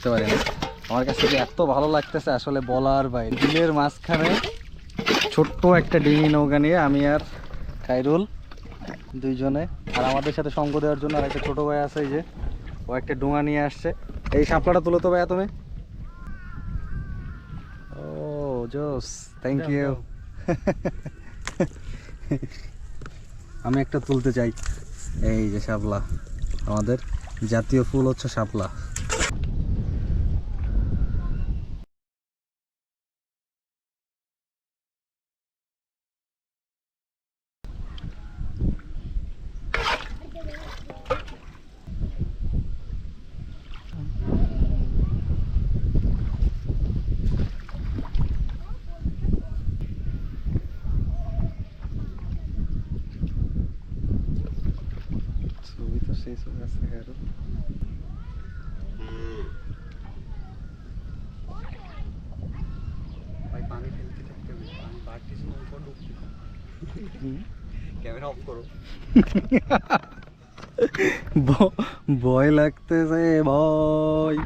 বুঝতে পারি না আমার কাছে এত ভালো লাগতেছে আসলে বলার বাইরে। বিলের মাঝখানে ছোট্ট একটা ডিঙি নৌকা নিয়ে আমি আর খাইরুল দুইজনে আর আমাদের সাথে সঙ্গ দেওয়ার জন্য আর একটা ছোট ভাই আছে এই যে ও একটা ডোঙা নিয়ে আসছে। এই সাপলাটা তুলো তো ভাইয়া তুমি। ও জোস থ্যাংক ইউ আমি একটা তুলতে চাই। এই যে শাপলা আমাদের জাতীয় ফুল হচ্ছে শাপলা। ছবি se eu আরও ভাই পানি ফেলতে থাকতে হবে পানি বাড়তেছে না উপর ঢুকছে ক্যামেরা অফ করো। ভয় লাগতেছে ভয়